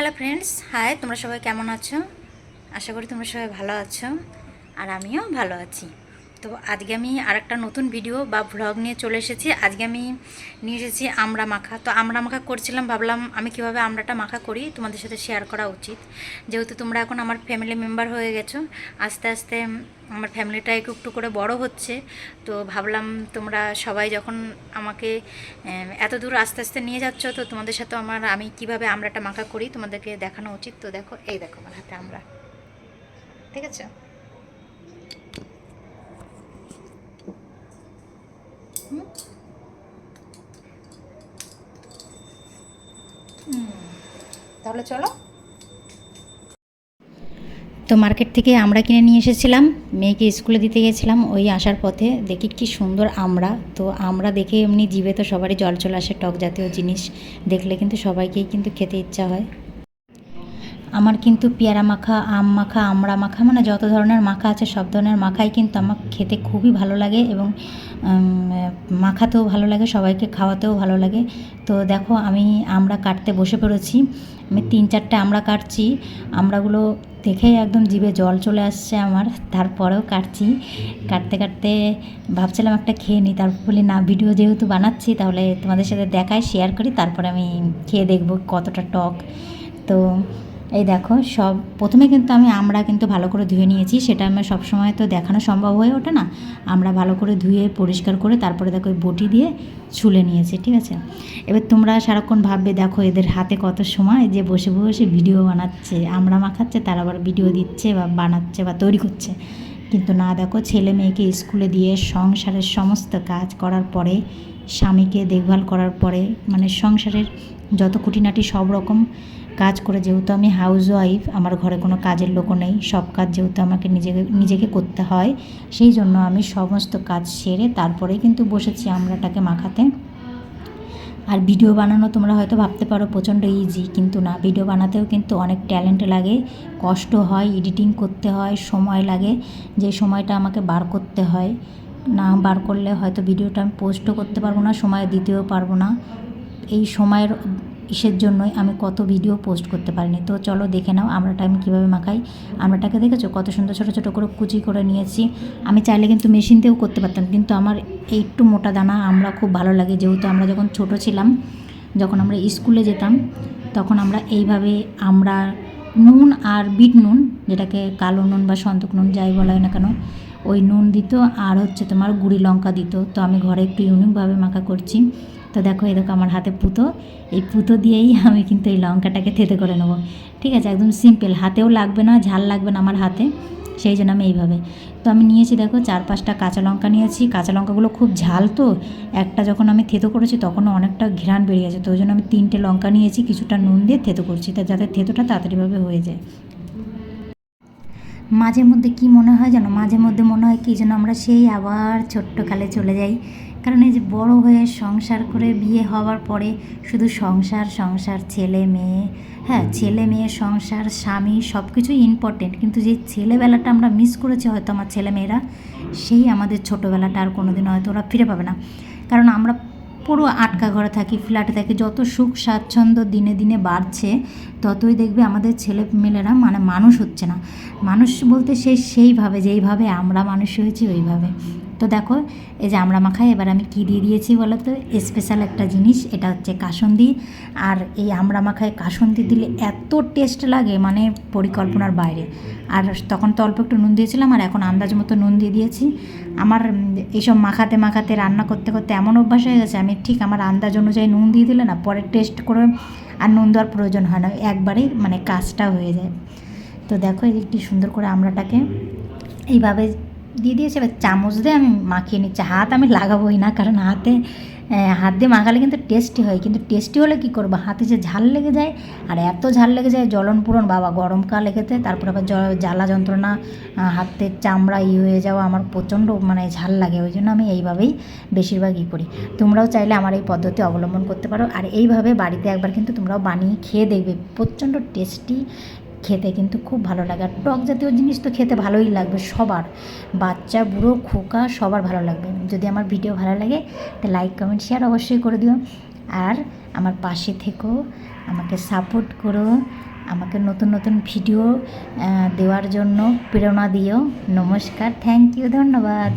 Hello friends high তোমরা সবাই কেমন আছো? আশা করি তোমরা সবাই ভালো আছো, আর আমিও ভালো আছি। তো আজকে আমি আরেকটা নতুন ভিডিও বা ভ্লগ নিয়ে চলে এসেছি। আজকে আমি নিয়ে এসেছি আমরা মাখা। তো আমরা মাখা করছিলাম, ভাবলাম আমি কীভাবে আমরাটা মাখা করি তোমাদের সাথে শেয়ার করা উচিত। যেহেতু তোমরা এখন আমার ফ্যামিলি মেম্বার হয়ে গেছো, আস্তে আস্তে আমার ফ্যামিলিটা একটু একটু করে বড় হচ্ছে। তো ভাবলাম তোমরা সবাই যখন আমাকে এত দূর আস্তে আস্তে নিয়ে যাচ্ছ, তো তোমাদের সাথে আমার আমি কীভাবে আমরাটা মাখা করি তোমাদেরকে দেখানো উচিত। তো দেখো, এই দেখো আমার হাতে আমরা ঠিক আছে? তাহলে চলো। তো মার্কেট থেকে আমরা কিনে নিয়ে এসেছিলাম। মেয়েকে স্কুলে দিতে গেছিলাম, ওই আসার পথে। দেখি কি সুন্দর আমরা। তো আমরা দেখে এমনি জীবে তো সবারই জল চলে আসে, টক জাতীয় জিনিস। দেখলে কিন্তু সবাইকেই কিন্তু খেতে ইচ্ছা হয়। আমার কিন্তু পেয়ারা মাখা, আম মাখা, আমড়া মাখা মানে যত ধরনের মাখা আছে সব ধরনের মাখাই কিন্তু আমার খেতে খুবই ভালো লাগে এবং মাখাতেও ভালো লাগে, সবাইকে খাওয়াতেও ভালো লাগে। তো দেখো আমি আমড়া কাটতে বসে পড়েছি। আমি তিন চারটে আমড়া কাটছি। আমড়াগুলো দেখেই একদম জিভে জল চলে আসছে আমার। তারপরেও কাটছি। কাটতে কাটতে ভাবছিলাম একটা খেয়ে নিই। তারপর বলি, না, ভিডিও যেহেতু বানাচ্ছি, তাহলে তোমাদের সাথে দেখায় শেয়ার করি। তারপরে আমি খেয়ে দেখব কতটা টক। তো এই দেখো, সব, প্রথমে কিন্তু আমি আমরা কিন্তু ভালো করে ধুয়ে নিয়েছি, সেটা আমার সবসময় তো দেখানো সম্ভব হয়ে ওঠে না। আমরা ভালো করে ধুয়ে, পরিষ্কার করে তারপরে দেখো বটি দিয়ে ছুলে নিয়েছি, ঠিক আছে? এবার তোমরা সারাক্ষণ ভাববে, দেখো এদের হাতে কত সময় যে বসে বসে ভিডিও বানাচ্ছে, আমরা মাখাচ্ছে, তারা আবার ভিডিও দিচ্ছে বা বানাচ্ছে বা তৈরি করছে। কিন্তু না, দেখো, ছেলে মেয়েকে স্কুলে দিয়ে সংসারের সমস্ত কাজ করার পরে, স্বামীকে দেখভাল করার পরে মানে সংসারের যত খুঁটিনাটি সব রকম কাজ করে, যেহেতু আমি হাউস ওয়াইফ আমার ঘরে কোনো কাজের লোকও নেই, সব কাজ যেহেতু আমাকে নিজেকে নিজেকে করতে হয়, সেই জন্য আমি সমস্ত কাজ সেরে তারপরেই কিন্তু বসেছি আমরাটাকে মাখাতে। আর ভিডিও বানানো তোমরা হয়তো ভাবতে পারো প্রচণ্ড ইজি কিন্তু না ভিডিও বানাতেও কিন্তু অনেক ট্যালেন্ট লাগে, কষ্ট হয় এডিটিং করতে হয়, সময় লাগে, যে সময়টা আমাকে বার করতে হয়। না বার করলে হয়তো ভিডিওটা আমি পোস্টও করতে পারব না, সময় দিতেও পারব না। এই সময়ের ইসের জন্যই আমি কত ভিডিও পোস্ট করতে পারিনি। তো চলো দেখে নাও আমরাটা আমি কীভাবে মাখাই। আমরাটাকে দেখেছ? কত সুন্দর ছোটো ছোটো করে কুচি করে নিয়েছি। আমি চাইলে কিন্তু মেশিনতেও করতে পারতাম, কিন্তু আমার একটু মোটা দানা আমরা খুব ভালো লাগে। যেহেতু আমরা যখন ছোট ছিলাম, যখন আমরা স্কুলে যেতাম, তখন আমরা এইভাবে আমরা নুন আর বিট নুন, যেটাকে কালো নুন বা সন্তক নুন যাই বলা হয় না কেন, ওই নুন দিত। আর হচ্ছে তোমার গুঁড়ি লঙ্কা দিত। তো আমি ঘরে একটু ইউনিকভাবে মাখা করছি। তো দেখো, এই দেখো আমার হাতে পুতো। এই পুতো দিয়েই আমি কিন্তু এই লঙ্কাটাকে থেতে করে নেব। ঠিক আছে, একদম সিম্পল হাতেও লাগবে না, ঝাল লাগবে না আমার হাতে, সেই জন্য আমি এইভাবে। তো আমি নিয়েছি দেখো, চার পাঁচটা কাঁচা লঙ্কা নিয়েছি। কাঁচা লঙ্কাগুলো খুব ঝাল তো। একটা যখন আমি থেতো করেছি, তখনও অনেকটা ঘ্রাণ বেরিয়ে গেছে। তো ওই জন্য আমি তিনটে লঙ্কা নিয়েছি, কিছুটা নুন দিয়ে থেতো করছি, তা যাতে থেতোটা তাড়াতাড়িভাবে হয়ে যায়। মাঝে মধ্যে কি মনে হয় জানো? মাঝে মধ্যে মনে হয় কি যেন আমরা সেই আবার ছোট্টকালে চলে যাই। কারণ এই যে বড় হয়ে সংসার করে বিয়ে হওয়ার পরে শুধু সংসার সংসার ছেলে মেয়ে হ্যাঁ ছেলে মেয়ে সংসার স্বামী সব কিছুই ইম্পর্টেন্ট কিন্তু যে ছেলেবেলাটা আমরা মিস করেছি হয়তো আমার ছেলেমেয়েরা সেই আমাদের ছোটোবেলাটা আর কোনো দিন হয়তো ওরা ফিরে পাবে না। কারণ আমরা পুরো আটকা ঘরে থাকি ফ্ল্যাটে থাকি যত সুখ স্বাচ্ছন্দ্য দিনে দিনে বাড়ছে ততই দেখবে আমাদের ছেলে মেয়েরা মানে মানুষ হচ্ছে না। মানুষ বলতে সে সেইভাবে যেইভাবে আমরা মানুষ হয়েছি ওইভাবে। তো দেখো, এই যে আমরা মাখাই, এবার আমি কী দিয়ে দিয়েছি বলো তো? স্পেশাল একটা জিনিস, এটা হচ্ছে কাসন্দি। আর এই আমরা মাখায় কাসন্দি দিলে এত টেস্ট লাগে মানে পরিকল্পনার বাইরে। আর তখন তো অল্প একটু নুন দিয়েছিলাম, আর এখন আন্দাজ মতো নুন দিয়ে দিয়েছি। আমার এইসব মাখাতে মাখাতে, রান্না করতে করতে এমন অভ্যাস হয়ে গেছে, আমি ঠিক আমার আন্দাজ অনুযায়ী নুন দিয়ে দিলে না, পরে টেস্ট করে আর নুন দেওয়ার প্রয়োজন হয় না, একবারেই মানে কাজটা হয়ে যায়। তো দেখো এই কি সুন্দর করে আমরাটাকে এইভাবে দিয়ে দিয়েছে এবার চামচ দিয়ে আমি মাখিয়ে নিচ্ছি। হাত আমি লাগাবোই না, কারণ হাতে হাত দিয়ে মাখালে কিন্তু টেস্টি হয়। কিন্তু টেস্টি হলে কী করব? হাতে যে ঝাল লেগে যায়, আর এত ঝাল লেগে যায়, জ্বলন পুরন, বাবা গরমকাল লেগেতে তারপর আবার জ- জ্বালা যন্ত্রণা হাতের চামড়া ই হয়ে যাওয়া, আমার প্রচণ্ড মানে ঝাল লাগে। ওই জন্য আমি এইভাবেই বেশিরভাগ ই করি। তোমরাও চাইলে আমার এই পদ্ধতি অবলম্বন করতে পারো। আর এইভাবে বাড়িতে একবার কিন্তু তোমরাও বানিয়ে খেয়ে দেখবে। প্রচণ্ড টেস্টি খেতে কিন্তু খুব ভালো লাগে। আর টক জাতীয় জিনিস তো খেতে ভালোই লাগবে সবার। বাচ্চা, বুড়ো, খোকা, সবার ভালো লাগবে। যদি আমার ভিডিও ভালো লাগে, তো লাইক কমেন্ট শেয়ার অবশ্যই করে দিও। আর আমার পাশে থেকো, আমাকে সাপোর্ট করো, আমাকে নতুন নতুন ভিডিও দেওয়ার জন্য প্রেরণা দিও। নমস্কার থ্যাংক ইউ ধন্যবাদ।